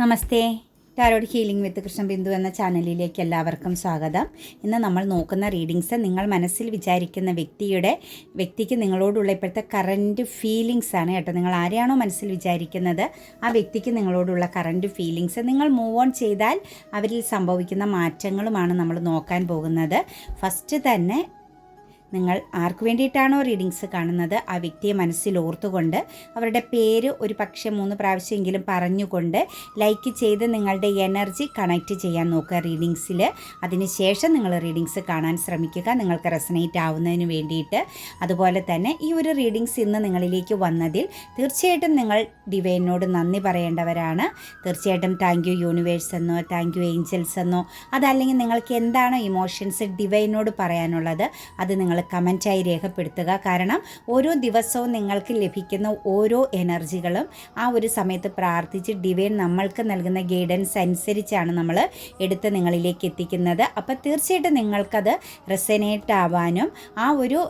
Namaste. Tarot healing with Krishna Bindu എന്ന ചാനലിലേക്ക് എല്ലാവർക്കും സ്വാഗതം. ഇന്ന് നമ്മൾ നോക്കുന്ന റീഡിങ്സ് നിങ്ങൾ മനസ്സിൽ വിചാരിക്കുന്ന വ്യക്തിയുടെ വ്യക്തിക്ക് നിങ്ങളോടുള്ള ഇപ്പോഴത്തെ കറന്റ് ഫീലിങ്സ് ആണ് കേട്ടോ. നിങ്ങൾ ആരെയാണോ മനസ്സിൽ വിചാരിക്കുന്നത് ആ വ്യക്തിക്ക് നിങ്ങളോടുള്ള കറന്റ് ഫീലിങ്സ് നിങ്ങൾ മൂവ് ഓൺ ചെയ്താൽ അവരിൽ സംഭവിക്കുന്ന മാറ്റങ്ങളുമാണ് നമ്മൾ നോക്കാൻ പോകുന്നത്. ഫസ്റ്റ് തന്നെ നിങ്ങൾ ആർക്ക് വേണ്ടിയിട്ടാണോ റീഡിങ്സ് കാണുന്നത്? ആ വ്യക്തിയെ മനസ്സിൽ ഓർത്തുകൊണ്ട് അവരുടെ പേര് ഒരു പക്ഷേ മൂന്ന് പ്രാവശ്യമെങ്കിലും പറഞ്ഞുകൊണ്ട് ലൈക്ക് ചെയ്ത് നിങ്ങളുടെ എനർജി കണക്റ്റ് ചെയ്യാൻ നോക്കുക റീഡിങ്സിൽ അതിനുശേഷം നിങ്ങൾ റീഡിങ്സ് കാണാൻ ശ്രമിക്കുക. നിങ്ങൾക്ക് റെസനേറ്റ് ആവുന്നതിന് വേണ്ടിയിട്ട്. അതുപോലെ തന്നെ ഈ ഒരു റീഡിങ്സ് ഇന്ന് നിങ്ങളിലേക്ക് വന്നതിൽ തീർച്ചയായിട്ടും നിങ്ങൾ ഡിവൈനോട് നന്ദി പറയേണ്ടവരാണ്. തീർച്ചയായിട്ടും താങ്ക് യു യൂണിവേഴ്സ് എന്നോ താങ്ക് യു ഏഞ്ചൽസ് എന്നോ അതല്ലെങ്കിൽ നിങ്ങൾക്ക് എന്താണോ ഇമോഷൻസ് ഡിവൈനോട് പറയാനുള്ളത്? അത് നിങ്ങൾ കമന്റായി രേഖപ്പെടുത്തുക. കാരണം ഓരോ ദിവസവും നിങ്ങൾക്ക് ലഭിക്കുന്ന ഓരോ എനർജികളും ആ ഒരു സമയത്ത് പ്രാർത്ഥിച്ച് ഡിവൈൻ നമ്മൾക്ക് നൽകുന്ന ഗൈഡൻസ് അനുസരിച്ചാണ് നമ്മൾ എടുത്ത് നിങ്ങളിലേക്ക് എത്തിക്കുന്നത്. അപ്പോൾ തീർച്ചയായിട്ടും നിങ്ങൾക്കത് റെസനേറ്റ് ആവാനും ആ ഒരു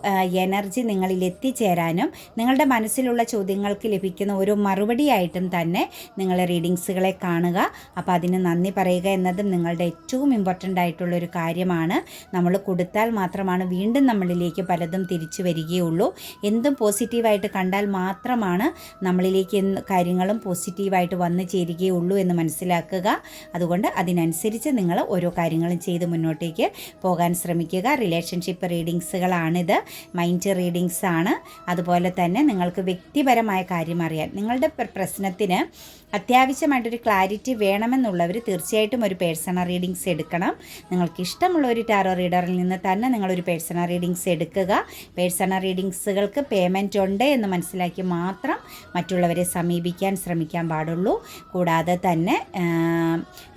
എനർജി നിങ്ങളിൽ എത്തിച്ചേരാനും നിങ്ങളുടെ മനസ്സിലുള്ള ചോദ്യങ്ങൾക്ക് ലഭിക്കുന്ന ഒരു മറുപടിയായിട്ടും തന്നെ നിങ്ങൾ റീഡിങ്സുകളെ കാണുക. അപ്പോൾ അതിന് നന്ദി പറയുക എന്നതും നിങ്ങളുടെ ഏറ്റവും ഇമ്പോർട്ടന്റ് ആയിട്ടുള്ളൊരു കാര്യമാണ്. നമ്മൾ കൊടുത്താൽ മാത്രമാണ് വീണ്ടും നമ്മളിലേക്ക് പലതും തിരിച്ചു വരികയുള്ളൂ. എന്തും പോസിറ്റീവായിട്ട് കണ്ടാൽ മാത്രമാണ് നമ്മളിലേക്ക് കാര്യങ്ങളും പോസിറ്റീവായിട്ട് വന്നു ചേരുകയുള്ളൂ എന്ന് മനസ്സിലാക്കുക. അതുകൊണ്ട് അതിനനുസരിച്ച് നിങ്ങൾ ഓരോ കാര്യങ്ങളും ചെയ്ത് മുന്നോട്ടേക്ക് പോകാൻ ശ്രമിക്കുക. റിലേഷൻഷിപ്പ് റീഡിങ്സുകളാണിത്. മൈൻഡ് റീഡിങ്സ് ആണ് അതുപോലെ തന്നെ നിങ്ങൾക്ക് വ്യക്തിപരമായ കാര്യം അറിയാൻ നിങ്ങളുടെ പ്ര- പ്രശ്നത്തിന് അത്യാവശ്യമായിട്ടൊരു ക്ലാരിറ്റി വേണമെന്നുള്ളവർ തീർച്ചയായിട്ടും ഒരു പേഴ്സണൽ റീഡിങ്സ് എടുക്കണം. നിങ്ങൾക്ക് ഇഷ്ടമുള്ള ഒരു ടാറോ റീഡറിൽ നിന്ന് തന്നെ നിങ്ങളൊരു പേഴ്സണൽ റീഡിങ്സ് എടുക്കുക. പേഴ്സണൽ റീഡിങ്സുകൾക്ക് പേയ്മെന്റ് ഉണ്ട് എന്ന് മനസ്സിലാക്കി മാത്രം മറ്റുള്ളവരെ സമീപിക്കാൻ ശ്രമിക്കാൻ പാടുള്ളൂ. കൂടാതെ തന്നെ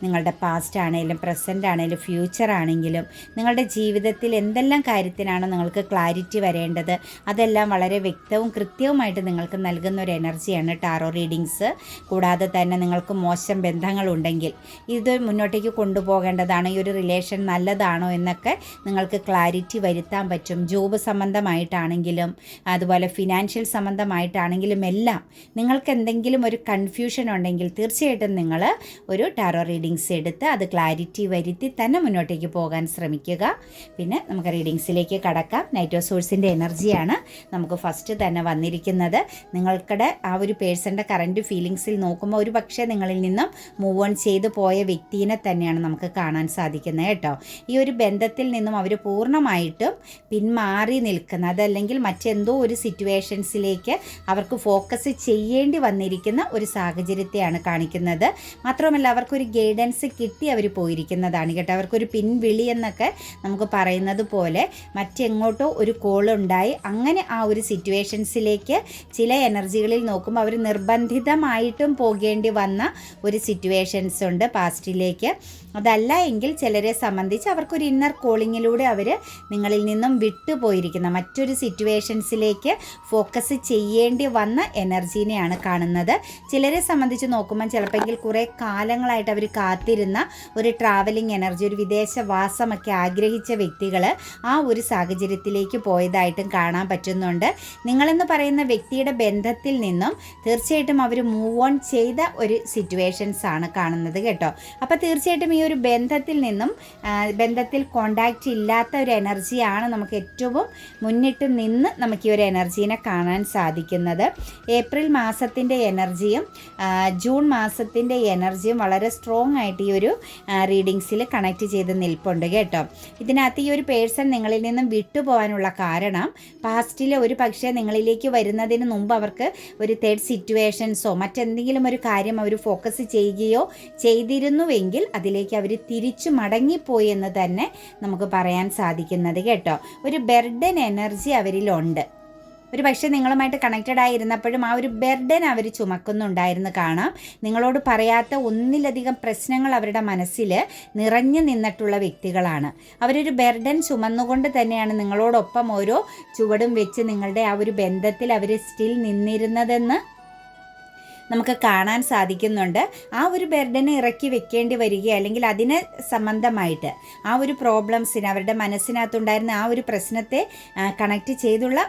നിങ്ങളുടെ പാസ്റ്റ് ആണെങ്കിലും പ്രസന്റ് ആണെങ്കിലും ഫ്യൂച്ചർ ആണെങ്കിലും നിങ്ങളുടെ ജീവിതത്തിൽ എന്തെല്ലാം കാര്യത്തിനാണ് നിങ്ങൾക്ക് ക്ലാരിറ്റി വരേണ്ടത് അതെല്ലാം വളരെ വ്യക്തവും കൃത്യവുമായിട്ട് നിങ്ങൾക്ക് നൽകുന്ന ഒരു എനർജിയാണ് ടാറോ റീഡിങ്സ് കൂടാതെ തന്നെ നിങ്ങൾക്ക് മോശം ബന്ധങ്ങളുണ്ടെങ്കിൽ ഇത് മുന്നോട്ടേക്ക് കൊണ്ടുപോകേണ്ടതാണ് ഈ ഒരു റിലേഷൻ നല്ലതാണോ എന്നൊക്കെ നിങ്ങൾക്ക് ക്ലാരിറ്റി വരുത്താൻ പറ്റും. ജോബ് സംബന്ധമായിട്ടാണെങ്കിലും അതുപോലെ ഫിനാൻഷ്യൽ സംബന്ധമായിട്ടാണെങ്കിലും എല്ലാം നിങ്ങൾക്ക് എന്തെങ്കിലും ഒരു കൺഫ്യൂഷൻ ഉണ്ടെങ്കിൽ തീർച്ചയായിട്ടും നിങ്ങൾ ഒരു ടാറോ റീഡിങ്സ് എടുത്ത് അത് ക്ലാരിറ്റി വരുത്തി തന്നെ മുന്നോട്ടേക്ക് പോകാൻ ശ്രമിക്കുക. പിന്നെ നമുക്ക് റീഡിങ്സിലേക്ക് കടക്കാം. നൈറ്റോ സോഴ്സിന്റെ എനർജിയാണ് നമുക്ക് ഫസ്റ്റ് തന്നെ വന്നിരിക്കുന്നത്. നിങ്ങൾക്കടെ ആ ഒരു പേഴ്സന്റെ കറന്റ് ഫീലിങ്സിൽ നോക്കുമ്പോൾ ഒരു പക്ഷേ നിങ്ങളിൽ നിന്നും മൂവ് ഓൺ ചെയ്തു പോയ വ്യക്തിയെ തന്നെയാണ് നമുക്ക് കാണാൻ സാധിക്കുന്നത് കേട്ടോ. ഈ ഒരു ബന്ധത്തിൽ നിന്നും അവർ പൂർണമായിട്ടും പിന്മാറി നിൽക്കുന്ന അതല്ലെങ്കിൽ മറ്റെന്തോ ഒരു സിറ്റുവേഷൻസിലേക്ക് അവർക്ക് ഫോക്കസ് ചെയ്യേണ്ടി വന്നിരിക്കുന്ന ഒരു സാഹചര്യത്തെയാണ് കാണിക്കുന്നത്. മാത്രമല്ല അവർക്കൊരു ഗൈഡൻസ് കിട്ടി അവർ പോയിരിക്കുന്നതാണ് കേട്ടോ. അവർക്കൊരു പിൻവിളി എന്നൊക്കെ നമുക്ക് പറയുന്നത് പോലെ മറ്റെങ്ങോട്ടോ ഒരു കോൾ ഉണ്ടായി. അങ്ങനെ ആ ഒരു സിറ്റുവേഷൻസിലേക്ക് ചില എനർജികളിൽ നോക്കുമ്പോൾ അവർ നിർബന്ധിതമായിട്ടും പോകേണ്ടി വന്ന ഒരു സിറ്റുവേഷൻസ് ഉണ്ട് പാസ്റ്റിലേക്ക് അതല്ല എങ്കിൽ ചിലരെ സംബന്ധിച്ച് അവർക്കൊരു ഇന്നർ കോളിങ്ങിലൂടെ അവർ നിങ്ങളിൽ നിന്നും വിട്ടുപോയിരിക്കുന്ന മറ്റൊരു സിറ്റുവേഷൻസിലേക്ക് ഫോക്കസ് ചെയ്യേണ്ടി വന്ന എനർജീനെയാണ് കാണുന്നത്. ചിലരെ സംബന്ധിച്ച് നോക്കുമ്പോൾ ചിലപ്പോൾ കുറേ കാലങ്ങളായിട്ട് അവർ കാത്തിരുന്ന ഒരു ട്രാവലിംഗ് എനർജി ഒരു വിദേശവാസമൊക്കെ ആഗ്രഹിച്ച വ്യക്തികൾ ആ ഒരു സാഹചര്യത്തിലേക്ക് പോയതായിട്ടും കാണാൻ പറ്റുന്നുണ്ട്. നിങ്ങളെന്ന് പറയുന്ന വ്യക്തിയുടെ ബന്ധത്തിൽ നിന്നും തീർച്ചയായിട്ടും അവർ മൂവ് ഓൺ ചെയ്ത ഒരു സിറ്റുവേഷൻസ് ആണ് കാണുന്നത് കേട്ടോ. അപ്പോൾ തീർച്ചയായിട്ടും ഈ ഒരു ബന്ധത്തിൽ നിന്നും ബന്ധത്തിൽ കോണ്ടാക്റ്റ് ഇല്ലാത്ത ഒരു എനർജിയാണ് നമുക്ക് ഏറ്റവും മുന്നിട്ട് നിന്ന് നമുക്ക് ഈ ഒരു എനർജീനെ കാണാൻ സാധിക്കുന്നത്. ഏപ്രിൽ മാസത്തിന്റെ എനർജിയും ജൂൺ മാസത്തിന്റെ എനർജിയും വളരെ സ്ട്രോങ് ആയിട്ട് ഈ ഒരു റീഡിങ്സിൽ കണക്ട് ചെയ്ത് നിൽപ്പുണ്ട് കേട്ടോ. ഇതിനകത്ത് ഈ ഒരു പേഴ്സൺ നിങ്ങളിൽ നിന്നും വിട്ടുപോകാനുള്ള കാരണം പാസ്റ്റിൽ ഒരു പക്ഷേ നിങ്ങളിലേക്ക് വരുന്നതിന് മുമ്പ് അവർക്ക് ഒരു തേർഡ് സിറ്റുവേഷൻസോ മറ്റെന്തെങ്കിലും ഒരു കാര്യം അവർ ഫോക്കസ് ചെയ്യുകയോ ചെയ്തിരുന്നുവെങ്കിൽ അതിലേക്ക് അവർ തിരിച്ചു മടങ്ങിപ്പോയി എന്ന് തന്നെ നമുക്ക് പറയാൻ സാധിക്കുന്നത് കേട്ടോ. ഒരു ബെർഡൻ എനർജി അവരിലുണ്ട്. ഒരു പക്ഷേ നിങ്ങളുമായിട്ട് കണക്റ്റഡ് ആയിരുന്നപ്പോഴും ആ ഒരു ബെർഡൻ അവർ ചുമക്കുന്നുണ്ടായിരുന്നു കാണാം. നിങ്ങളോട് പറയാത്ത ഒന്നിലധികം പ്രശ്നങ്ങൾ അവരുടെ മനസ്സിൽ നിറഞ്ഞു നിന്നിട്ടുള്ള വ്യക്തികളാണ്. അവരൊരു ബെർഡൻ ചുമന്നുകൊണ്ട് തന്നെയാണ് നിങ്ങളോടൊപ്പം ഓരോ ചുവടും വെച്ച് നിങ്ങളുടെ ആ ഒരു ബന്ധത്തിൽ അവർ സ്റ്റിൽ നിന്നിരുന്നതെന്ന് നമുക്ക് കാണാൻ സാധിക്കുന്നുണ്ട്. ആ ഒരു ബെർഡനെ ഇറക്കി വെക്കേണ്ടി വരിക അല്ലെങ്കിൽ അതിനെ സംബന്ധമായിട്ട് ആ ഒരു പ്രോബ്ലംസിന് അവരുടെ മനസ്സിനകത്തുണ്ടായിരുന്ന ആ ഒരു പ്രശ്നത്തെ കണക്ട് ചെയ്തുള്ള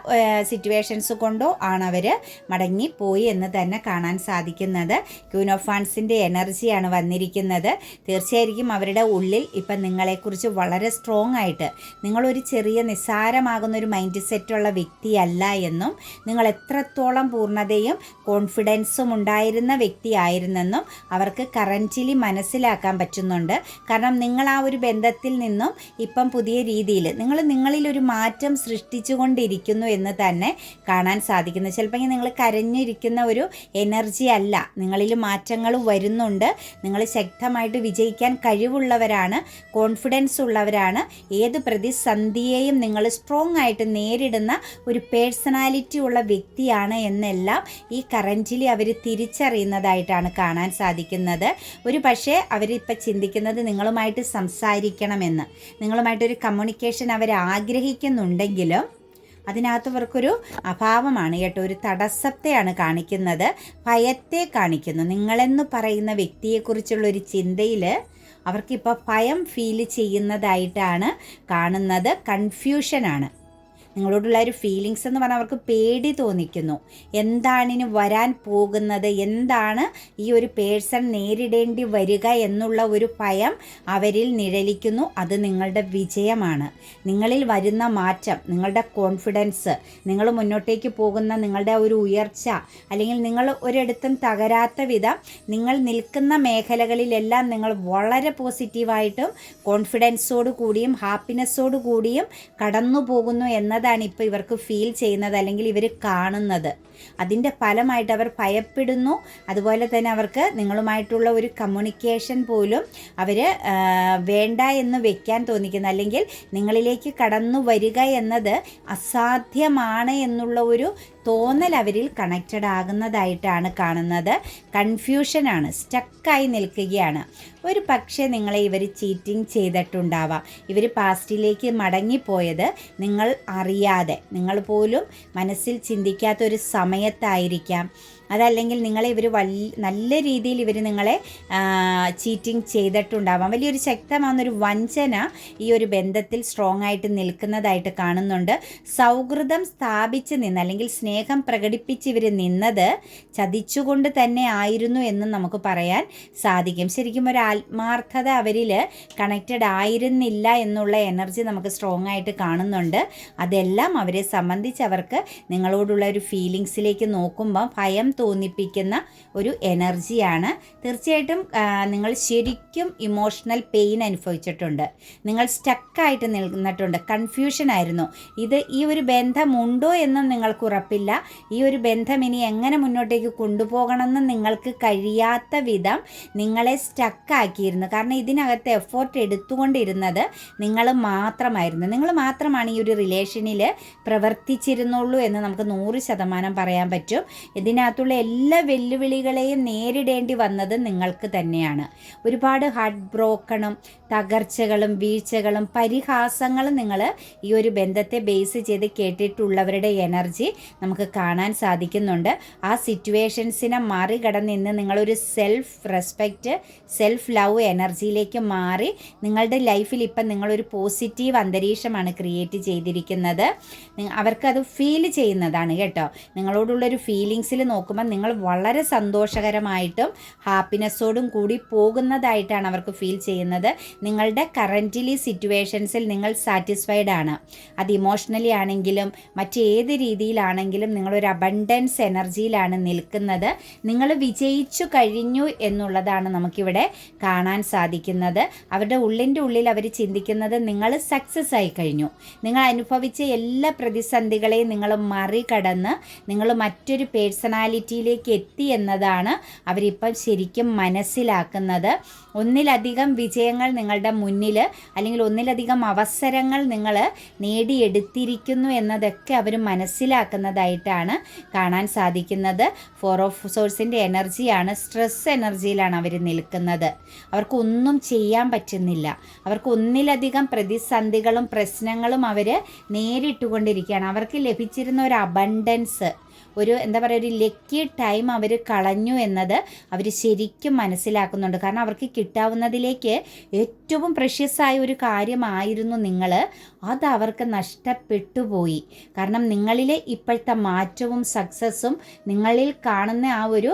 സിറ്റുവേഷൻസ് കൊണ്ടോ ആണ് അവർ മടങ്ങിപ്പോയി എന്ന് തന്നെ കാണാൻ സാധിക്കുന്നത്. ക്യൂൻ ഓഫ് ഫാൻസിന്റെ എനർജിയാണ് വന്നിരിക്കുന്നത്. തീർച്ചയായിരിക്കും അവരുടെ ഉള്ളിൽ ഇപ്പം നിങ്ങളെക്കുറിച്ച് വളരെ സ്ട്രോങ് ആയിട്ട് നിങ്ങളൊരു ചെറിയ നിസ്സാരമാകുന്ന ഒരു മൈൻഡ് സെറ്റുള്ള വ്യക്തിയല്ല എന്നും നിങ്ങൾ എത്രത്തോളം പൂർണതയും കോൺഫിഡൻസും ഉണ്ടായിരുന്ന വ്യക്തിയായിരുന്നെന്നും അവർക്ക് കറന്റിലി മനസ്സിലാക്കാൻ പറ്റുന്നുണ്ട്. കാരണം നിങ്ങൾ ആ ഒരു ബന്ധത്തിൽ നിന്നും ഇപ്പം പുതിയ രീതിയിൽ നിങ്ങൾ നിങ്ങളിൽ ഒരു മാറ്റം സൃഷ്ടിച്ചുകൊണ്ടിരിക്കുന്നു എന്ന് തന്നെ കാണാൻ സാധിക്കുന്നു. ചിലപ്പോൾ നിങ്ങൾ കരഞ്ഞിരിക്കുന്ന ഒരു എനർജി അല്ല. നിങ്ങളിൽ മാറ്റങ്ങൾ വരുന്നുണ്ട്. നിങ്ങൾ ശക്തമായിട്ട് വിജയിക്കാൻ കഴിവുള്ളവരാണ് കോൺഫിഡൻസ് ഉള്ളവരാണ്. ഏത് പ്രതിസന്ധിയെയും നിങ്ങൾ സ്ട്രോങ് ആയിട്ട് നേരിടുന്ന ഒരു പേഴ്സണാലിറ്റി ഉള്ള വ്യക്തിയാണ് എന്നെല്ലാം ഈ കറന്റിലി അവർ തിരിച്ചറിയുന്നതായിട്ടാണ് കാണാൻ സാധിക്കുന്നത്. ഒരു പക്ഷേ അവരിപ്പോൾ ചിന്തിക്കുന്നത് നിങ്ങളുമായിട്ട് സംസാരിക്കണമെന്ന്. നിങ്ങളുമായിട്ടൊരു കമ്മ്യൂണിക്കേഷൻ അവർ ആഗ്രഹിക്കുന്നുണ്ടെങ്കിലും അതിനകത്ത് അവർക്കൊരു അഭാവമാണ് കേട്ടോ ഒരു തടസ്സത്തെയാണ് കാണിക്കുന്നത്. ഭയത്തെ കാണിക്കുന്നു. നിങ്ങളെന്ന് പറയുന്ന വ്യക്തിയെക്കുറിച്ചുള്ള ഒരു ചിന്തയിൽ അവർക്കിപ്പോൾ ഭയം ഫീൽ ചെയ്യുന്നതായിട്ടാണ് കാണുന്നത്. കൺഫ്യൂഷനാണ് നിങ്ങളോടുള്ള ഒരു ഫീലിങ്സ് എന്ന് പറഞ്ഞാൽ അവർക്ക് പേടി തോന്നിക്കുന്നു. എന്താണ് ഇനി വരാൻ പോകുന്നത്? എന്താണ് ഈ ഒരു പേഴ്സൺ നേരിടേണ്ടി വരിക എന്നുള്ള ഒരു ഭയം അവരിൽ നിഴലിക്കുന്നു. അത് നിങ്ങളുടെ വിജയമാണ്. നിങ്ങളിൽ വരുന്ന മാറ്റം നിങ്ങളുടെ കോൺഫിഡൻസ് നിങ്ങൾ മുന്നോട്ടേക്ക് പോകുന്ന നിങ്ങളുടെ ഒരു ഉയർച്ച അല്ലെങ്കിൽ നിങ്ങൾ ഒരിടത്തും തകരാത്ത വിധം നിങ്ങൾ നിൽക്കുന്ന മേഖലകളിലെല്ലാം നിങ്ങൾ വളരെ പോസിറ്റീവായിട്ടും കോൺഫിഡൻസോടു കൂടിയും ഹാപ്പിനെസ്സോടു കൂടിയും കടന്നു പോകുന്നു എന്നത് എന്നതാണ് ഇപ്പോൾ ഇവർക്ക് ഫീൽ ചെയ്യുന്നത് അല്ലെങ്കിൽ ഇവർ കാണുന്നത്. അതിന്റെ ഫലമായിട്ട് അവർ ഭയപ്പെടുന്നു. അതുപോലെ തന്നെ അവർക്ക് നിങ്ങളുമായിട്ടുള്ള ഒരു കമ്മ്യൂണിക്കേഷൻ പോലും അവർ വേണ്ട എന്ന് വെക്കാൻ തോന്നിക്കുന്നു. അല്ലെങ്കിൽ നിങ്ങളിലേക്ക് കടന്നു വരിക എന്നത് അസാധ്യമാണ് എന്നുള്ള ഒരു തോന്നൽ അവരിൽ കണക്റ്റഡ് ആകുന്നതായിട്ടാണ് കാണുന്നത്. കൺഫ്യൂഷനാണ് സ്റ്റക്കായി നിൽക്കുകയാണ്. ഒരു പക്ഷേ നിങ്ങളെ ഇവർ ചീറ്റിംഗ് ചെയ്തിട്ടുണ്ടാവാം. ഇവർ പാസ്റ്റിലേക്ക് മടങ്ങിപ്പോയത് നിങ്ങൾ അറിയാതെ. നിങ്ങൾ പോലും മനസ്സിൽ ചിന്തിക്കാത്തൊരു സമയത്തായിരിക്കാം. അതല്ലെങ്കിൽ നിങ്ങളെ ഇവർ വലിയ നല്ല രീതിയിൽ ഇവർ നിങ്ങളെ ചീറ്റിംഗ് ചെയ്തിട്ടുണ്ടാവാം. വലിയൊരു ശക്തമാകുന്നൊരു വഞ്ചന ഈ ഒരു ബന്ധത്തിൽ സ്ട്രോങ് ആയിട്ട് നിൽക്കുന്നതായിട്ട് കാണുന്നുണ്ട്. സൗഹൃദം സ്ഥാപിച്ച് നിന്ന് അല്ലെങ്കിൽ സ്നേഹം പ്രകടിപ്പിച്ച് ഇവർ നിന്നത് ചതിച്ചുകൊണ്ട് തന്നെ ആയിരുന്നു എന്ന് നമുക്ക് പറയാൻ സാധിക്കും. ശരിക്കും ഒരു ആത്മാർത്ഥത അവരിൽ കണക്റ്റഡ് ആയിരുന്നില്ല എന്നുള്ള എനർജി നമുക്ക് സ്ട്രോങ് ആയിട്ട് കാണുന്നുണ്ട്. അതെല്ലാം അവരെ സംബന്ധിച്ച് അവർക്ക് നിങ്ങളോടുള്ള ഒരു ഫീലിങ്സിലേക്ക് നോക്കുമ്പോൾ ഭയം തോന്നിപ്പിക്കുന്ന ഒരു എനർജിയാണ്. തീർച്ചയായിട്ടും നിങ്ങൾ ശരിക്കും ഇമോഷണൽ പെയിൻ അനുഭവിച്ചിട്ടുണ്ട്. നിങ്ങൾ സ്റ്റക്കായിട്ട് നിന്നിട്ടുണ്ട് കൺഫ്യൂഷൻ ആയിരുന്നു. ഇത് ഈ ഒരു ബന്ധമുണ്ടോ എന്നും നിങ്ങൾക്ക് ഉറപ്പില്ല. ഈ ഒരു ബന്ധം ഇനി എങ്ങനെ മുന്നോട്ടേക്ക് കൊണ്ടുപോകണമെന്ന് നിങ്ങൾക്ക് കഴിയാത്ത വിധം നിങ്ങളെ സ്റ്റക്കാക്കിയിരുന്നു കാരണം ഇതിനകത്ത് എഫോർട്ട് എടുത്തുകൊണ്ടിരുന്നത് നിങ്ങൾ മാത്രമായിരുന്നു. നിങ്ങൾ മാത്രമാണ് ഈ ഒരു റിലേഷനിൽ പ്രവർത്തിച്ചിരുന്നുള്ളൂ എന്ന് നമുക്ക് നൂറ് ശതമാനം പറയാൻ പറ്റും. ഇതിനകത്തുള്ള എല്ലാ വെല്ലുവിളികളെയും നേരിടേണ്ടി വന്നത് നിങ്ങൾക്ക് തന്നെയാണ്. ഒരുപാട് ഹാർട്ട് ബ്രോക്കണും തകർച്ചകളും വീഴ്ചകളും പരിഹാസങ്ങളും നിങ്ങൾ ഈ ഒരു ബന്ധത്തെ ബേസ് ചെയ്ത് കേട്ടിട്ടുള്ളവരുടെ എനർജി നമുക്ക് കാണാൻ സാധിക്കുന്നുണ്ട്. ആ സിറ്റുവേഷൻസിനെ മറികടന്ന് ഇന്ന് നിങ്ങളൊരു സെൽഫ് റെസ്പെക്റ്റ് സെൽഫ് ലവ് എനർജിയിലേക്ക് മാറി നിങ്ങളുടെ ലൈഫിൽ ഇപ്പം നിങ്ങളൊരു പോസിറ്റീവ് അന്തരീക്ഷമാണ് ക്രിയേറ്റ് ചെയ്തിരിക്കുന്നത്. അവർക്കത് ഫീൽ ചെയ്യുന്നതാണ് കേട്ടോ. നിങ്ങളോടുള്ളൊരു ഫീലിങ്സിൽ നോക്കുമ്പോൾ നിങ്ങൾ വളരെ സന്തോഷകരമായിട്ടും ഹാപ്പിനെസ്സോടും കൂടി പോകുന്നതായിട്ടാണ് അവർക്ക് ഫീൽ ചെയ്യുന്നത്. നിങ്ങളുടെ കറന്റിലി സിറ്റുവേഷൻസിൽ നിങ്ങൾ സാറ്റിസ്ഫൈഡ് ആണ്. അത് ഇമോഷണലി ആണെങ്കിലും മറ്റേത് രീതിയിലാണെങ്കിലും നിങ്ങളൊരു അബണ്ടൻസ് എനർജിയിലാണ് നിൽക്കുന്നത്. നിങ്ങൾ വിജയിച്ചു കഴിഞ്ഞു എന്നുള്ളതാണ് നമുക്കിവിടെ കാണാൻ സാധിക്കുന്നത്. അവരുടെ ഉള്ളിന്റെ ഉള്ളിൽ അവർ ചിന്തിക്കുന്നത് നിങ്ങൾ സക്സസ് ആയി കഴിഞ്ഞു. നിങ്ങൾ അനുഭവിച്ച എല്ലാ പ്രതിസന്ധികളെയും നിങ്ങൾ മറികടന്ന് നിങ്ങൾ മറ്റൊരു പേഴ്സണാലിറ്റിയിലേക്ക് എത്തി എന്നതാണ് അവരിപ്പം ശരിക്കും മനസ്സിലാക്കുന്നത്. ഒന്നിലധികം വിജയങ്ങൾ നിങ്ങളുടെ മുന്നിൽ അല്ലെങ്കിൽ ഒന്നിലധികം അവസരങ്ങൾ നിങ്ങൾ നേടിയെടുത്തിരിക്കുന്നു എന്നതൊക്കെ അവർ മനസ്സിലാക്കുന്നതായിട്ടാണ് കാണാൻ സാധിക്കുന്നത്. ഫോർ ഓഫ് സോഴ്സിന്റെ എനർജിയാണ് സ്ട്രെസ് എനർജിയിലാണ് അവർ നിൽക്കുന്നത്. അവർക്കൊന്നും ചെയ്യാൻ പറ്റുന്നില്ല. അവർക്ക് ഒന്നിലധികം പ്രതിസന്ധികളും പ്രശ്നങ്ങളും അവർ നേരിട്ടുകൊണ്ടിരിക്കുകയാണ്. അവർക്ക് ലഭിച്ചിരുന്ന ഒരു അബണ്ടൻസ് ഒരു എന്താ പറയുക ഒരു ലക്കി ടൈം അവർ കളഞ്ഞു എന്നത് അവർ ശരിക്കും മനസ്സിലാക്കുന്നുണ്ട്. കാരണം അവർക്ക് കിട്ടാവുന്നതിലേക്ക് ഏറ്റവും പ്രഷ്യസായ ഒരു കാര്യമായിരുന്നു നിങ്ങൾ. അത് അവർക്ക് നഷ്ടപ്പെട്ടു പോയി. കാരണം നിങ്ങളിലെ ഇപ്പോഴത്തെ മാറ്റവും സക്സസ്സും നിങ്ങളിൽ കാണുന്ന ആ ഒരു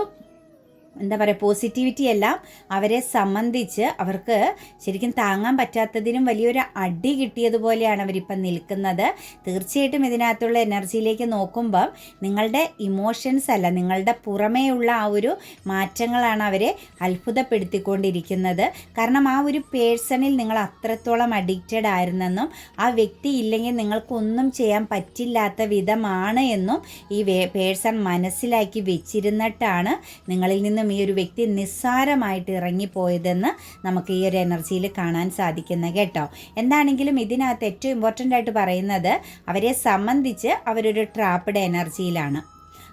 എന്താ പറയുക പോസിറ്റിവിറ്റി എല്ലാം അവരെ സംബന്ധിച്ച് അവർക്ക് ശരിക്കും താങ്ങാൻ പറ്റാത്തതിനും വലിയൊരു അടി കിട്ടിയതുപോലെയാണ് അവരിപ്പം നിൽക്കുന്നത്. തീർച്ചയായിട്ടും ഇതിനകത്തുള്ള എനർജിയിലേക്ക് നോക്കുമ്പം നിങ്ങളുടെ ഇമോഷൻസ് അല്ല നിങ്ങളുടെ പുറമേയുള്ള ആ ഒരു മാറ്റങ്ങളാണ് അവരെ അത്ഭുതപ്പെടുത്തിക്കൊണ്ടിരിക്കുന്നത്. കാരണം ആ ഒരു പേഴ്സണിൽ നിങ്ങൾ അത്രത്തോളം അഡിക്റ്റഡ് ആയിരുന്നെന്നും ആ വ്യക്തി ഇല്ലെങ്കിൽ നിങ്ങൾക്കൊന്നും ചെയ്യാൻ പറ്റില്ലാത്ത വിധമാണ് എന്നും ഈ പേഴ്സൺ മനസ്സിലാക്കി വെച്ചിരുന്നിട്ടാണ് നിങ്ങളിൽ നിന്നും ഈ ഒരു വ്യക്തി നിസ്സാരമായിട്ട് ഇറങ്ങിപ്പോയതെന്ന് നമുക്ക് ഈ ഒരു എനർജിയിൽ കാണാൻ സാധിക്കുന്ന കേട്ടോ. എന്താണെങ്കിലും ഇതിനകത്ത് ഏറ്റവും ഇമ്പോർട്ടന്റ് ആയിട്ട് പറയുന്നത് അവരെ സംബന്ധിച്ച് അവരൊരു ട്രാപ്പഡ് എനർജിയിലാണ്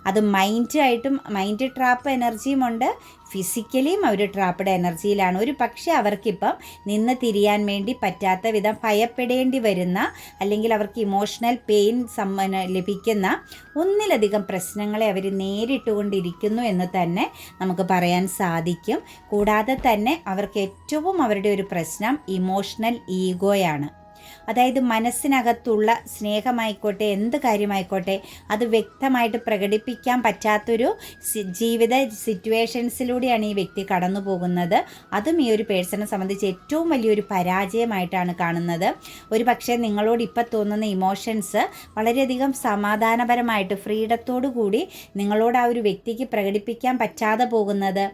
അത് മൈൻഡായിട്ടും മൈൻഡ് ട്രാപ്പ് എനർജിയും ഉണ്ട്. ഫിസിക്കലിയും അവർ ട്രാപ്പഡ് എനർജിയിലാണ്. ഒരു പക്ഷേ അവർക്കിപ്പം നിന്ന് തിരിയാൻ വേണ്ടി പറ്റാത്ത വിധം ഭയപ്പെടേണ്ടി വരുന്ന അല്ലെങ്കിൽ അവർക്ക് ഇമോഷണൽ പെയിൻ സമ്മന ലഭിക്കുന്ന ഒന്നിലധികം പ്രശ്നങ്ങളെ അവർ നേരിട്ടുകൊണ്ടിരിക്കുന്നു എന്ന് തന്നെ നമുക്ക് പറയാൻ സാധിക്കും. കൂടാതെ തന്നെ അവർക്ക് ഏറ്റവും അവരുടെ ഒരു പ്രശ്നം ഇമോഷണൽ ഈഗോയാണ് അതായത് മനസ്സിനകത്തുള്ള സ്നേഹമായിക്കോട്ടെ എന്ത് കാര്യമായിക്കോട്ടെ അത് വ്യക്തമായിട്ട് പ്രകടിപ്പിക്കാൻ പറ്റാത്തൊരു ജീവിത സിറ്റുവേഷൻസിലൂടെയാണ് ഈ വ്യക്തി കടന്നു പോകുന്നത് അതും ഈ ഒരു പേഴ്സണെ സംബന്ധിച്ച് ഏറ്റവും വലിയൊരു പരാജയമായിട്ടാണ് കാണുന്നത്. ഒരു പക്ഷേ നിങ്ങളോട് ഇപ്പം തോന്നുന്ന ഇമോഷൻസ് വളരെയധികം സമാധാനപരമായിട്ട് ഫ്രീഡത്തോടു കൂടി നിങ്ങളോട് ആ ഒരു വ്യക്തിക്ക് പ്രകടിപ്പിക്കാൻ പറ്റാതെ പോകുന്നത്.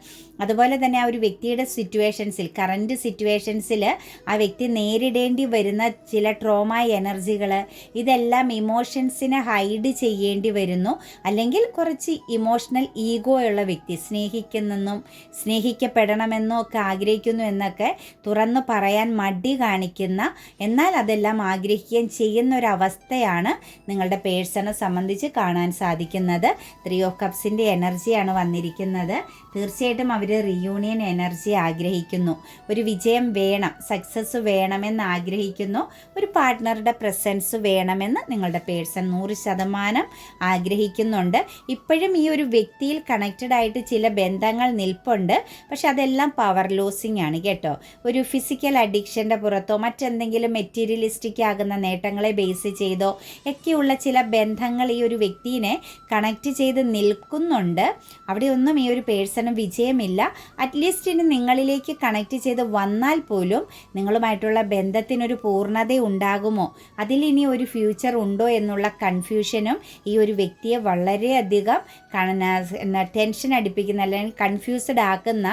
അതുപോലെ തന്നെ ആ ഒരു വ്യക്തിയുടെ സിറ്റുവേഷൻസിൽ കറന്റ് സിറ്റുവേഷൻസിൽ ആ വ്യക്തി നേരിടേണ്ടി വരുന്ന ചില ട്രോമ എനർജികൾ ഇതെല്ലാം ഇമോഷൻസിനെ ഹൈഡ് ചെയ്യേണ്ടി വരുന്നു. അല്ലെങ്കിൽ കുറച്ച് ഇമോഷണൽ ഈഗോ ഉള്ള വ്യക്തി സ്നേഹിക്കുന്നെന്നും സ്നേഹിക്കപ്പെടണമെന്നും ഒക്കെ ആഗ്രഹിക്കുന്നു എന്നൊക്കെ തുറന്നു പറയാൻ മടി കാണിക്കുന്ന എന്നാൽ അതെല്ലാം ആഗ്രഹിക്കുകയും ചെയ്യുന്ന ഒരു അവസ്ഥയാണ് നിങ്ങളുടെ പേഴ്സണെ സംബന്ധിച്ച് കാണാൻ സാധിക്കുന്നത്. ത്രീ ഓഫ് കപ്സിന്റെ എനർജിയാണ് വന്നിരിക്കുന്നത്. തീർച്ചയായിട്ടും അവർ റിയൂണിയൻ എനർജി ആഗ്രഹിക്കുന്നു. ഒരു വിജയം വേണം സക്സസ് വേണമെന്ന് ആഗ്രഹിക്കുന്നു. ഒരു പാർട്ട്ണറുടെ പ്രസൻസ് വേണമെന്ന് നിങ്ങളുടെ പേഴ്സൺ നൂറ് ശതമാനം ആഗ്രഹിക്കുന്നുണ്ട്. ഇപ്പോഴും ഈ ഒരു വ്യക്തിയിൽ കണക്റ്റഡ് ആയിട്ട് ചില ബന്ധങ്ങൾ നിൽപ്പുണ്ട്. പക്ഷെ അതെല്ലാം പവർ ലോസിങ് ആണ് കേട്ടോ. ഒരു ഫിസിക്കൽ അഡിക്ഷന്റെ പുറത്തോ മറ്റെന്തെങ്കിലും മെറ്റീരിയലിസ്റ്റിക് ആകുന്ന നേട്ടങ്ങളെ ബേസ് ചെയ്തോ ഒക്കെയുള്ള ചില ബന്ധങ്ങൾ ഈ ഒരു വ്യക്തിനെ കണക്ട് ചെയ്ത് നിൽക്കുന്നുണ്ട്. അവിടെയൊന്നും ഈ ഒരു പേഴ്സണ് വിജയമില്ല. അറ്റ്ലീസ്റ്റ് ഇനി നിങ്ങളിലേക്ക് കണക്ട് ചെയ്ത് വന്നാൽ പോലും നിങ്ങളുമായിട്ടുള്ള ബന്ധത്തിനൊരു പൂർണത ഉണ്ടാകുമോ? അതിലിനി ഒരു ഫ്യൂച്ചർ ഉണ്ടോ എന്നുള്ള കൺഫ്യൂഷനും ഈ ഒരു വ്യക്തിയെ വളരെയധികം ടെൻഷൻ അടിപ്പിക്കുന്ന അല്ലെങ്കിൽ കൺഫ്യൂസ്ഡ് ആക്കുന്ന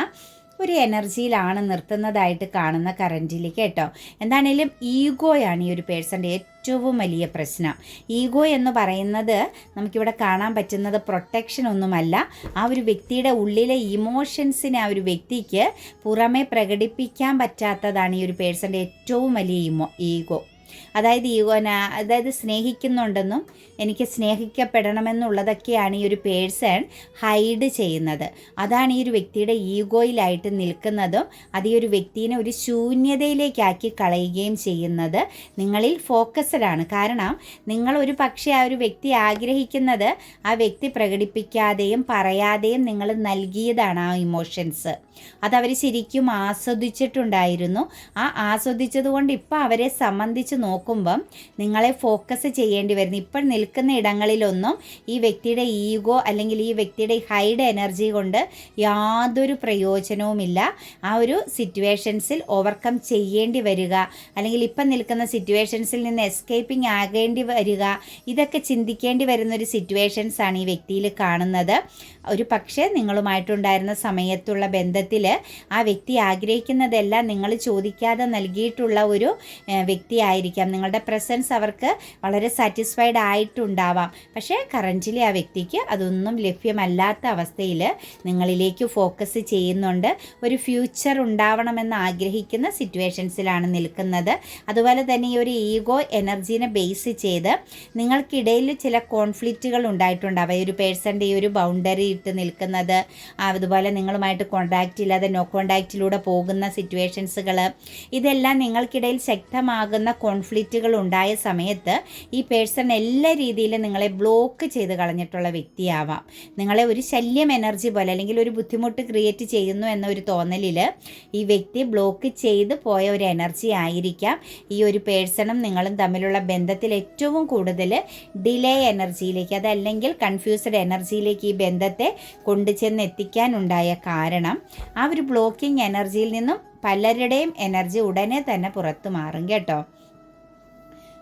ഒരു എനർജിയിലാണ് നിർത്തുന്നതായിട്ട് കാണുന്ന കറന്റിൽ കേട്ടോ. എന്താണേലും ഈഗോയാണ് ഈ ഒരു പേഴ്സന്റെ ഏറ്റവും വലിയ പ്രശ്നം. ഈഗോ എന്ന് പറയുന്നത് നമുക്കിവിടെ കാണാൻ പറ്റുന്നത് പ്രൊട്ടക്ഷൻ ഒന്നുമല്ല. ആ ഒരു വ്യക്തിയുടെ ഉള്ളിലെ ഇമോഷൻസിനെ ആ ഒരു വ്യക്തിക്ക് പുറമെ പ്രകടിപ്പിക്കാൻ പറ്റാത്തതാണ് ഈ ഒരു പേഴ്സന്റെ ഏറ്റവും വലിയ ഇമോ ഈഗോ. അതായത് യുവന അതായത് സ്നേഹിക്കുന്നുണ്ടെന്നും എനിക്ക് സ്നേഹിക്കപ്പെടണമെന്നുള്ളതൊക്കെയാണ് ഈ ഒരു പേഴ്സൺ ഹൈഡ് ചെയ്യുന്നത്. അതാണ് ഈ ഒരു വ്യക്തിയുടെ ഈഗോയിലായിട്ട് നിൽക്കുന്നതും അത് ഈ ഒരു വ്യക്തിയെ ഒരു ശൂന്യതയിലേക്കാക്കി കളയുകയും ചെയ്യുന്നത് നിങ്ങളിൽ ഫോക്കസ്ഡ് ആണ് കാരണം നിങ്ങൾ ഒരു പക്ഷേ ആ ഒരു വ്യക്തി ആഗ്രഹിക്കുന്നത് ആ വ്യക്തി പ്രകടിപ്പിക്കാതെയും പറയാതെയും നിങ്ങൾ നൽകിയതാണ് ആ ഇമോഷൻസ്. അതവർ ശരിക്കും ആസ്വദിച്ചിട്ടുണ്ടായിരുന്നു. ആ ആസ്വദിച്ചത് കൊണ്ട് ഇപ്പോൾ അവരെ സംബന്ധിച്ച് നോക്കുമ്പം നിങ്ങളെ ഫോക്കസ് ചെയ്യേണ്ടി വരുന്നു. ഇപ്പം നിൽക്കുന്ന ഇടങ്ങളിലൊന്നും ഈ വ്യക്തിയുടെ ഈഗോ അല്ലെങ്കിൽ ഈ വ്യക്തിയുടെ ഹൈഡ് എനർജി കൊണ്ട് യാതൊരു പ്രയോജനവുമില്ല. ആ ഒരു സിറ്റുവേഷൻസിൽ ഓവർകം ചെയ്യേണ്ടി വരിക. അല്ലെങ്കിൽ ഇപ്പം നിൽക്കുന്ന സിറ്റുവേഷൻസിൽ നിന്ന് എസ്കേപ്പിംഗ് ആകേണ്ടി വരിക. ഇതൊക്കെ ചിന്തിക്കേണ്ടി വരുന്ന ഒരു സിറ്റുവേഷൻസ് ആണ് ഈ വ്യക്തിയിൽ കാണുന്നത്. ഒരു പക്ഷേ നിങ്ങളുമായിട്ടുണ്ടായിരുന്ന സമയത്തുള്ള ബന്ധത്തിൽ ആ വ്യക്തി ആഗ്രഹിക്കുന്നതെല്ലാം നിങ്ങൾ ചോദിക്കാതെ നൽകിയിട്ടുള്ള ഒരു വ്യക്തിയായിരിക്കാം നിങ്ങളുടെ പ്രസൻസ് അവർക്ക് വളരെ സാറ്റിസ്ഫൈഡ് ആയിട്ടുണ്ടാവാം. പക്ഷേ കറന്റിലെ ആ വ്യക്തിക്ക് അതൊന്നും ലഭ്യമല്ലാത്ത അവസ്ഥയിൽ നിങ്ങളിലേക്ക് ഫോക്കസ് ചെയ്യുന്നുണ്ട്. ഒരു ഫ്യൂച്ചർ ഉണ്ടാവണമെന്ന് ആഗ്രഹിക്കുന്ന സിറ്റുവേഷൻസിലാണ് നിൽക്കുന്നത്. അതുപോലെ തന്നെ ഈ ഒരു ഈഗോ എനർജീനെ ബേസ് ചെയ്ത് നിങ്ങൾക്കിടയിൽ ചില കോൺഫ്ലിക്റ്റുകൾ ഉണ്ടായിട്ടുണ്ടാവുക ഈ ഒരു പേഴ്സന്റെ ഈ ഒരു ബൗണ്ടറി ഇട്ട് നിൽക്കുന്നത് അതുപോലെ നിങ്ങളുമായിട്ട് കോണ്ടാക്ട് കോണ്ടാക്റ്റ് ഇല്ലാതെ നോ കോണ്ടാക്റ്റിലൂടെ പോകുന്ന സിറ്റുവേഷൻസുകൾ ഇതെല്ലാം നിങ്ങൾക്കിടയിൽ ശക്തമാകുന്ന കോൺഫ്ലിക്റ്റുകൾ ഉണ്ടായ സമയത്ത് ഈ പേഴ്സൺ എല്ലാ രീതിയിലും നിങ്ങളെ ബ്ലോക്ക് ചെയ്ത് കളഞ്ഞിട്ടുള്ള വ്യക്തിയാവാം. നിങ്ങളെ ഒരു ശല്യം എനർജി പോലെ അല്ലെങ്കിൽ ഒരു ബുദ്ധിമുട്ട് ക്രിയേറ്റ് ചെയ്യുന്നു എന്നൊരു തോന്നലിൽ ഈ വ്യക്തി ബ്ലോക്ക് ചെയ്ത് പോയ ഒരു എനർജി ആയിരിക്കാം. ഈ ഒരു പേഴ്സണും നിങ്ങളും തമ്മിലുള്ള ബന്ധത്തിൽ ഏറ്റവും കൂടുതൽ ഡിലേ എനർജിയിലേക്ക് അതല്ലെങ്കിൽ കൺഫ്യൂസ്ഡ് എനർജിയിലേക്ക് ഈ ബന്ധത്തെ കൊണ്ടുചെന്ന് എത്തിക്കാനുണ്ടായ കാരണം ആ ഒരു ബ്ലോക്കിംഗ് എനർജിയിൽ നിന്നും പലരുടെയും എനർജി ഉടനെ തന്നെ പുറത്തു മാറും കേട്ടോ.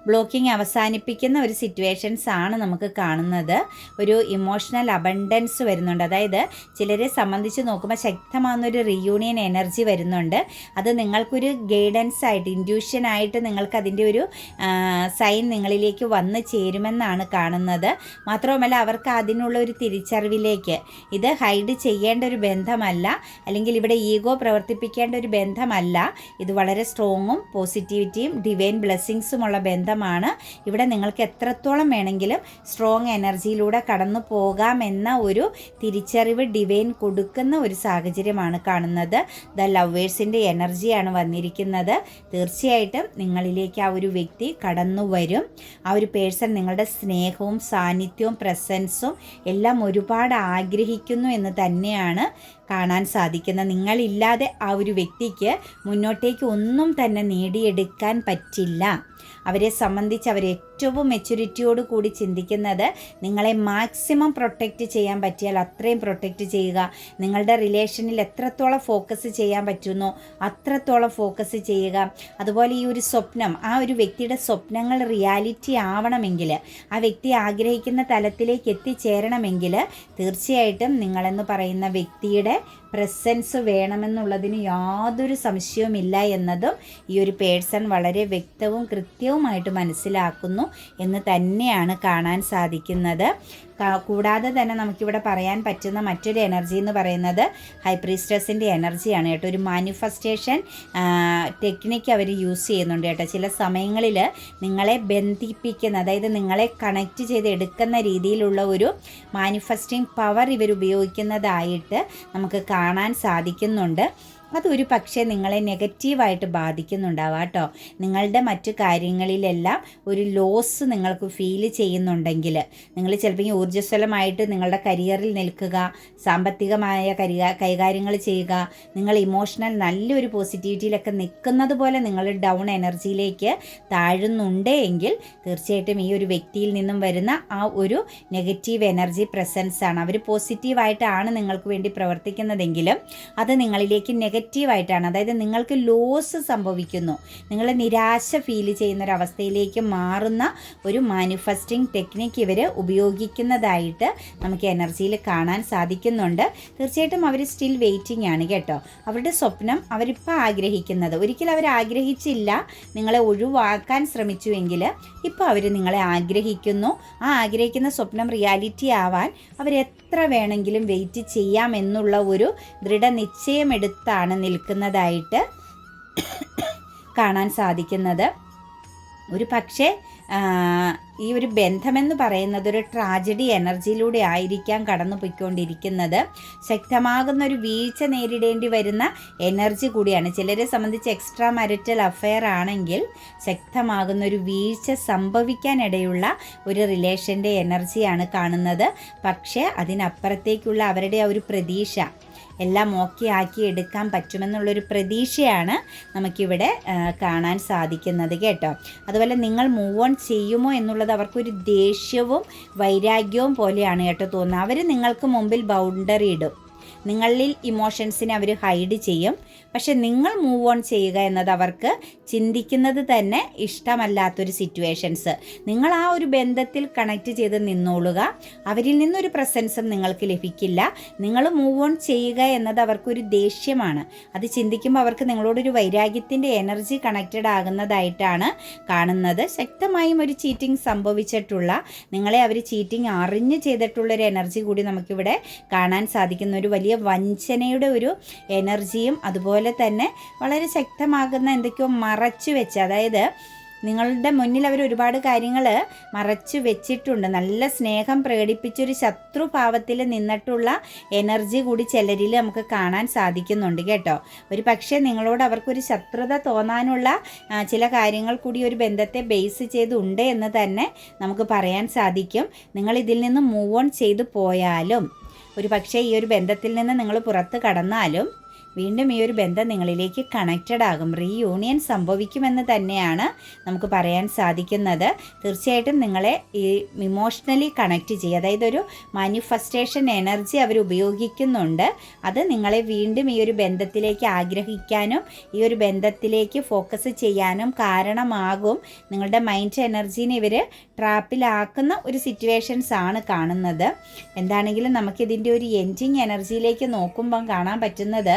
ബ്ലോക്കിംഗ് അവസാനിപ്പിക്കുന്ന ഒരു സിറ്റുവേഷൻസ് ആണ് നമുക്ക് കാണുന്നത്. ഒരു ഇമോഷണൽ അബണ്ടൻസ് വരുന്നുണ്ട്. അതായത് ചിലരെ സംബന്ധിച്ച് നോക്കുമ്പോൾ ശക്തമാകുന്ന ഒരു റിയൂണിയൻ എനർജി വരുന്നുണ്ട്. അത് നിങ്ങൾക്കൊരു ഗൈഡൻസ് ആയിട്ട് ഇൻഡ്യൂഷൻ ആയിട്ട് നിങ്ങൾക്ക് അതിന്റെ ഒരു സൈൻ നിങ്ങളിലേക്ക് വന്ന് ചേരുമെന്നാണ് കാണുന്നത്. മാത്രവുമല്ല അവർക്ക് അതിനുള്ള ഒരു തിരിച്ചറിവിലേക്ക്. ഇത് ഹൈഡ് ചെയ്യേണ്ട ഒരു ബന്ധമല്ല. അല്ലെങ്കിൽ ഇവിടെ ഈഗോ പ്രവർത്തിപ്പിക്കേണ്ട ഒരു ബന്ധമല്ല. ഇത് വളരെ സ്ട്രോങ്ങും പോസിറ്റിവിറ്റിയും ഡിവൈൻ ബ്ലെസ്സിങ്സുമുള്ള ബന്ധം ബന്ധമാണ് ഇവിടെ നിങ്ങൾക്ക് എത്രത്തോളം വേണമെങ്കിലും സ്ട്രോങ് എനർജിയിലൂടെ കടന്നു പോകാമെന്ന ഒരു തിരിച്ചറിവ് ഡിവൈൻ കൊടുക്കുന്ന ഒരു സാഹചര്യമാണ് കാണുന്നത്. ദ ലവേഴ്സിന്റെ എനർജിയാണ് വന്നിരിക്കുന്നത്. തീർച്ചയായിട്ടും നിങ്ങളിലേക്ക് ആ ഒരു വ്യക്തി കടന്നു വരും. ആ ഒരു പേഴ്സൺ നിങ്ങളുടെ സ്നേഹവും സാന്നിധ്യവും പ്രസൻസും എല്ലാം ഒരുപാട് ആഗ്രഹിക്കുന്നു എന്ന് തന്നെയാണ് കാണാൻ സാധിക്കുന്ന നിങ്ങളില്ലാതെ ആ ഒരു വ്യക്തിക്ക് മുന്നോട്ടേക്ക് ഒന്നും തന്നെ നേടിയെടുക്കാൻ പറ്റില്ല. അവരെ സംബന്ധിച്ച് അവർ ഏറ്റവും മെച്യൂരിറ്റിയോട് കൂടി ചിന്തിക്കുന്നത് നിങ്ങളെ മാക്സിമം പ്രൊട്ടക്റ്റ് ചെയ്യാൻ പറ്റിയാൽ അത്രയും പ്രൊട്ടക്റ്റ് ചെയ്യുക. നിങ്ങളുടെ റിലേഷനിൽ എത്രത്തോളം ഫോക്കസ് ചെയ്യാൻ പറ്റുന്നു അത്രത്തോളം ഫോക്കസ് ചെയ്യുക. അതുപോലെ ഈ ഒരു സ്വപ്നം ആ ഒരു വ്യക്തിയുടെ സ്വപ്നങ്ങൾ റിയാലിറ്റി ആവണമെങ്കിൽ ആ വ്യക്തി ആഗ്രഹിക്കുന്ന തലത്തിലേക്ക് എത്തിച്ചേരണമെങ്കിൽ തീർച്ചയായിട്ടും നിങ്ങളെന്ന് പറയുന്ന വ്യക്തിയുടെ പ്രസൻസ് വേണമെന്നുള്ളതിന് യാതൊരു സംശയവുമില്ല എന്നതും ഈ ഒരു പേഴ്സൺ വളരെ വ്യക്തവും കൃത്യവുമായിട്ട് മനസ്സിലാക്കുന്നു എന്ന് തന്നെയാണ് കാണാൻ സാധിക്കുന്നത്. കൂടാതെ തന്നെ നമുക്കിവിടെ പറയാൻ പറ്റുന്ന മറ്റൊരു എനർജി എന്ന് പറയുന്നത് ഹൈപ്രീസ്റ്റസിന്റെ എനർജിയാണ് കേട്ടോ. ഒരു മാനിഫെസ്റ്റേഷൻ ടെക്നിക്ക് അവർ യൂസ് ചെയ്യുന്നുണ്ട് കേട്ടോ. ചില സമയങ്ങളിൽ നിങ്ങളെ ബന്ധിപ്പിക്കുന്ന അതായത് നിങ്ങളെ കണക്റ്റ് ചെയ്ത് എടുക്കുന്ന രീതിയിലുള്ള ഒരു മാനിഫെസ്റ്റിംഗ് പവർ ഇവർ ഉപയോഗിക്കുന്നതായിട്ട് നമുക്ക് കാണാൻ സാധിക്കുന്നുണ്ട്. അതൊരു പക്ഷേ നിങ്ങളെ നെഗറ്റീവായിട്ട് ബാധിക്കുന്നുണ്ടാവാം കേട്ടോ. നിങ്ങളുടെ മറ്റു കാര്യങ്ങളിലെല്ലാം ഒരു ലോസ് നിങ്ങൾക്ക് ഫീൽ ചെയ്യുന്നുണ്ടെങ്കിൽ നിങ്ങൾ ചിലപ്പോൾ ഊർജസ്വലമായിട്ട് നിങ്ങളുടെ കരിയറിൽ നിൽക്കുക സാമ്പത്തികമായ കരിക കൈകാര്യങ്ങൾ ചെയ്യുക നിങ്ങൾ ഇമോഷണൽ നല്ലൊരു പോസിറ്റിവിറ്റിയിലൊക്കെ നിൽക്കുന്നത് പോലെ നിങ്ങൾ ഡൗൺ എനർജിയിലേക്ക് താഴുന്നുണ്ട് എങ്കിൽ തീർച്ചയായിട്ടും ഈ ഒരു വ്യക്തിയിൽ നിന്നും വരുന്ന ആ ഒരു നെഗറ്റീവ് എനർജി പ്രസൻസ് ആണ്. അവർ പോസിറ്റീവായിട്ടാണ് നിങ്ങൾക്ക് വേണ്ടി പ്രവർത്തിക്കുന്നതെങ്കിലും അത് നിങ്ങളിലേക്ക് നെഗറ്റീവ് നെഗറ്റീവായിട്ടാണ്. അതായത് നിങ്ങൾക്ക് ലോസ് സംഭവിക്കുന്നു. നിങ്ങൾ നിരാശ ഫീൽ ചെയ്യുന്ന ഒരു അവസ്ഥയിലേക്ക് മാറുന്ന ഒരു മാനിഫെസ്റ്റിംഗ് ടെക്നിക്ക് ഇവർ ഉപയോഗിക്കുന്നതായിട്ട് നമുക്ക് എനർജിയിൽ കാണാൻ സാധിക്കുന്നുണ്ട്. തീർച്ചയായിട്ടും അവർ സ്റ്റിൽ വെയിറ്റിംഗ് ആണ് കേട്ടോ. അവരുടെ സ്വപ്നം അവരിപ്പോൾ ആഗ്രഹിക്കുന്നത്. ഒരിക്കലും അവർ ആഗ്രഹിച്ചില്ല നിങ്ങളെ ഒഴിവാക്കാൻ ശ്രമിച്ചുവെങ്കിൽ ഇപ്പോൾ അവർ നിങ്ങളെ ആഗ്രഹിക്കുന്നു. ആ ആഗ്രഹിക്കുന്ന സ്വപ്നം റിയാലിറ്റി ആവാൻ അവരെത്ര വേണമെങ്കിലും വെയിറ്റ് ചെയ്യാമെന്നുള്ള ഒരു ദൃഢനിശ്ചയമെടുത്താണ് നിൽക്കുന്നതായിട്ട് കാണാൻ സാധിക്കുന്നത്. ഒരു പക്ഷേ ഈ ഒരു ബന്ധമെന്ന് പറയുന്നത് ഒരു ട്രാജഡി എനർജിയിലൂടെ ആയിരിക്കാം കടന്നു പോയിക്കൊണ്ടിരിക്കുന്നത് ശക്തമാകുന്ന ഒരു വീഴ്ച നേരിടേണ്ടി വരുന്ന എനർജി കൂടിയാണ്. ചിലരെ സംബന്ധിച്ച് എക്സ്ട്രാ മാരിറ്റൽ അഫെയർ ആണെങ്കിൽ ശക്തമാകുന്ന ഒരു വീഴ്ച സംഭവിക്കാനിടയുള്ള ഒരു റിലേഷന്റെ എനർജിയാണ് കാണുന്നത്. പക്ഷേ അതിനപ്പുറത്തേക്കുള്ള അവരുടെ ആ ഒരു പ്രതീക്ഷ എല്ലാം ഓക്കെ ആക്കി എടുക്കാൻ പറ്റുമെന്നുള്ളൊരു പ്രതീക്ഷയാണ് നമുക്കിവിടെ കാണാൻ സാധിക്കുന്നത് കേട്ടോ. അതുപോലെ നിങ്ങൾ മൂവ് ഓൺ ചെയ്യുമോ എന്നുള്ളത് അവർക്കൊരു ദേഷ്യവും വൈരാഗ്യവും പോലെയാണ് കേട്ടോ തോന്നുന്നത്. അവർ നിങ്ങൾക്ക് മുമ്പിൽ ബൗണ്ടറി ഇടും. നിങ്ങളിൽ ഇമോഷൻസിനെ അവർ ഹൈഡ് ചെയ്യും. പക്ഷെ നിങ്ങൾ മൂവ് ഓൺ ചെയ്യുക എന്നത് അവർക്ക് ചിന്തിക്കുന്നത് തന്നെ ഇഷ്ടമല്ലാത്തൊരു സിറ്റുവേഷൻസ് നിങ്ങൾ ആ ഒരു ബന്ധത്തിൽ കണക്ട് ചെയ്ത് നിന്നോളുക. അവരിൽ നിന്നൊരു പ്രസൻസും നിങ്ങൾക്ക് ലഭിക്കില്ല. നിങ്ങൾ മൂവ് ഓൺ ചെയ്യുക എന്നത് അവർക്കൊരു ദേഷ്യമാണ്. അത് ചിന്തിക്കുമ്പോൾ അവർക്ക് നിങ്ങളോടൊരു വൈരാഗ്യത്തിന്റെ എനർജി കണക്റ്റഡ് ആകുന്നതായിട്ടാണ് കാണുന്നത്. ശക്തമായും ഒരു ചീറ്റിംഗ് സംഭവിച്ചിട്ടുള്ള നിങ്ങളെ അവർ ചീറ്റിംഗ് അറിഞ്ഞ് ചെയ്തിട്ടുള്ളൊരു എനർജി കൂടി നമുക്കിവിടെ കാണാൻ സാധിക്കുന്ന ഒരു വലിയ വഞ്ചനയുടെ ഒരു എനർജിയും അതുപോലെ തന്നെ വളരെ ശക്തമാകുന്ന എന്തൊക്കെയോ മറച്ചു വെച്ച് അതായത് നിങ്ങളുടെ മുന്നിൽ അവർ ഒരുപാട് കാര്യങ്ങൾ മറച്ചു വെച്ചിട്ടുണ്ട്. നല്ല സ്നേഹം പ്രകടിപ്പിച്ചൊരു ശത്രുഭാവത്തിൽ നിന്നിട്ടുള്ള എനർജി കൂടി ചിലരിൽ നമുക്ക് കാണാൻ സാധിക്കുന്നുണ്ട് കേട്ടോ. ഒരു പക്ഷേ നിങ്ങളോട് അവർക്കൊരു ശത്രുത തോന്നാനുള്ള ചില കാര്യങ്ങൾ കൂടി ഒരു ബന്ധത്തെ ബേസ് ചെയ്തുണ്ട് എന്ന് തന്നെ നമുക്ക് പറയാൻ സാധിക്കും. നിങ്ങൾ ഇതിൽ നിന്ന് മൂവ് ഓൺ ചെയ്തു പോയാലും ഒരു പക്ഷേ ഈ ഒരു ബന്ധത്തിൽ നിന്ന് നിങ്ങൾ പുറത്ത് കടന്നാലും വീണ്ടും ഈ ഒരു ബന്ധം നിങ്ങളിലേക്ക് കണക്റ്റഡ് ആകും. റീയൂണിയൻ സംഭവിക്കുമെന്ന് തന്നെയാണ് നമുക്ക് പറയാൻ സാധിക്കുന്നത്. തീർച്ചയായിട്ടും നിങ്ങളെ ഈ ഇമോഷണലി കണക്റ്റ് ചെയ്യുക അതായത് ഒരു മാനിഫെസ്റ്റേഷൻ എനർജി അവർ ഉപയോഗിക്കുന്നുണ്ട്. അത് നിങ്ങളെ വീണ്ടും ഈ ഒരു ബന്ധത്തിലേക്ക് ആഗ്രഹിക്കാനും ഈ ഒരു ബന്ധത്തിലേക്ക് ഫോക്കസ് ചെയ്യാനും കാരണമാകും. നിങ്ങളുടെ മൈൻഡ് എനർജീനെ ഇവർ ട്രാപ്പിലാക്കുന്ന ഒരു സിറ്റുവേഷൻസ് ആണ് കാണുന്നത്. എന്താണെങ്കിലും നമുക്കിതിന്റെ ഒരു എൻജിങ് എനർജിയിലേക്ക് നോക്കുമ്പം കാണാൻ പറ്റുന്നത്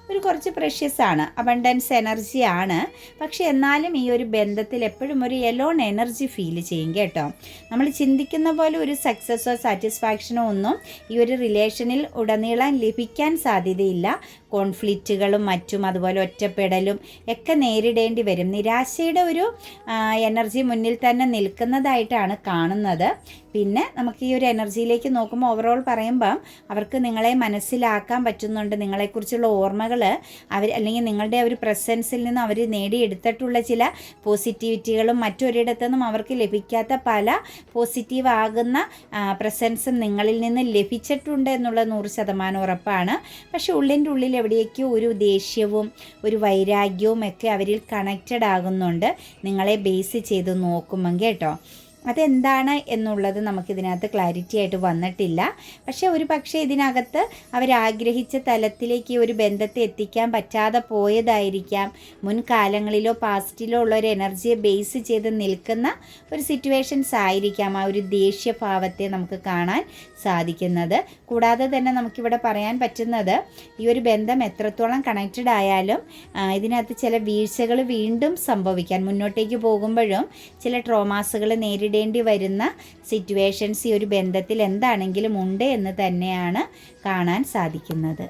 ഒരു കുറച്ച് പ്രഷ്യസ് ആണ്. അബണ്ടൻസ് എനർജി ആണ്. പക്ഷെ എന്നാലും ഈ ഒരു ബന്ധത്തിൽ എപ്പോഴും ഒരു എലോൺ എനർജി ഫീൽ ചെയ്യും കേട്ടോ. നമ്മൾ ചിന്തിക്കുന്ന പോലെ ഒരു സക്സസ്സോ സാറ്റിസ്ഫാക്ഷനോ ഒന്നും ഈ ഒരു റിലേഷനിൽ ഉടനീളം ലഭിക്കാൻ സാധ്യതയില്ല. കോൺഫ്ലിക്റ്റുകളും മറ്റും അതുപോലെ ഒറ്റപ്പെടലും ഒക്കെ നേരിടേണ്ടി വരും. നിരാശയുടെ ഒരു എനർജി മുന്നിൽ തന്നെ നിൽക്കുന്നതായിട്ടാണ് കാണുന്നത്. പിന്നെ നമുക്ക് ഈ ഒരു എനർജിയിലേക്ക് നോക്കുമ്പോൾ ഓവറോൾ പറയുമ്പം അവർക്ക് നിങ്ങളെ മനസ്സിലാക്കാൻ പറ്റുന്നുണ്ട്. നിങ്ങളെക്കുറിച്ചുള്ള ഓർമ്മകൾ അവർ അല്ലെങ്കിൽ നിങ്ങളുടെ ഒരു പ്രസൻസിൽ നിന്ന് അവർ നേടിയെടുത്തിട്ടുള്ള ചില പോസിറ്റിവിറ്റികളും മറ്റൊരിടത്തു നിന്നും അവർക്ക് ലഭിക്കാത്ത പല പോസിറ്റീവ് ആകുന്ന പ്രസൻസും നിങ്ങളിൽ നിന്ന് ലഭിച്ചിട്ടുണ്ട് എന്നുള്ള നൂറ് ശതമാനം ഉറപ്പാണ്. പക്ഷേ ഉള്ളിന്റെ ഉള്ളിൽ എവിടേക്കോ ഒരു ദേഷ്യവും ഒരു വൈരാഗ്യവും ഒക്കെ അവരിൽ കണക്റ്റഡ് ആകുന്നുണ്ട്. നിങ്ങളെ ബേസ് ചെയ്ത് നോക്കുമെങ്കിൽ കേട്ടോ. അതെന്താണ് എന്നുള്ളത് നമുക്കിതിനകത്ത് ക്ലാരിറ്റി ആയിട്ട് വന്നിട്ടില്ല. പക്ഷേ ഒരു പക്ഷേ ഇതിനകത്ത് അവരാഗ്രഹിച്ച തലത്തിലേക്ക് ഒരു ബന്ധത്തെ എത്തിക്കാൻ പറ്റാതെ പോയതായിരിക്കാം. മുൻകാലങ്ങളിലോ പാസ്റ്റിലോ ഉള്ള ഒരു എനർജിയെ ബേസ് ചെയ്ത് നിൽക്കുന്ന ഒരു സിറ്റുവേഷൻസ് ആയിരിക്കാം ആ ഒരു ദേഷ്യഭാവത്തെ നമുക്ക് കാണാൻ സാധിക്കുന്നത്. കൂടാതെ തന്നെ നമുക്കിവിടെ പറയാൻ പറ്റുന്നത് ഈ ഒരു ബന്ധം എത്രത്തോളം കണക്റ്റഡ് ആയാലും ഇതിനകത്ത് ചില വീഴ്ചകൾ വീണ്ടും സംഭവിക്കാൻ മുന്നോട്ടേക്ക് പോകുമ്പോഴും ചില ട്രോമാസുകൾ നേരിടേണ്ടി വരുന്ന സിറ്റുവേഷൻസ് ഈ ഒരു ബന്ധത്തിൽ എന്താണെങ്കിലും ഉണ്ട് എന്ന് തന്നെയാണ് കാണാൻ സാധിക്കുന്നത്.